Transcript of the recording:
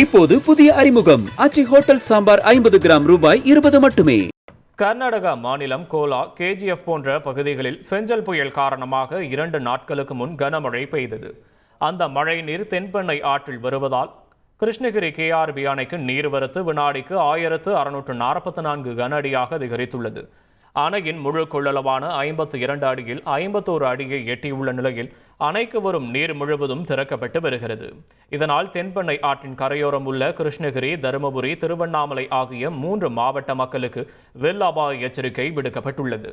இப்போது புதிய அறிமுகம். அச்சி ஹோட்டல் சாம்பார் ஐம்பது கிராம் ரூபாய் இருபது மட்டுமே. கர்நாடகா மாநிலம் கோலா கேஜிஎஃப் போன்ற பகுதிகளில் ஃபெஞ்சல் புயல் காரணமாக இரண்டு நாட்களுக்கு முன் கனமழை பெய்தது. அந்த மழை நீர் தென்பெண்ணை ஆற்றில் வருவதால் கிருஷ்ணகிரி கேஆர்பி அணைக்கு நீர்வரத்து வினாடிக்கு ஆயிரத்து அறுநூற்று நாற்பத்தி நான்கு கன அடியாக அதிகரித்துள்ளது. அணையின் முழு கொள்ளளவான ஐம்பத்து இரண்டு அடியில் ஐம்பத்தோரு அடியை எட்டியுள்ள நிலையில் அணைக்கு வரும் நீர் முழுவதும் திறக்கப்பட்டு வருகிறது. இதனால் தென்பெண்ணை ஆற்றின் கரையோரம் உள்ள கிருஷ்ணகிரி தருமபுரி திருவண்ணாமலை ஆகிய மூன்று மாவட்ட மக்களுக்கு வெள்ள அபாய எச்சரிக்கை விடுக்கப்பட்டுள்ளது.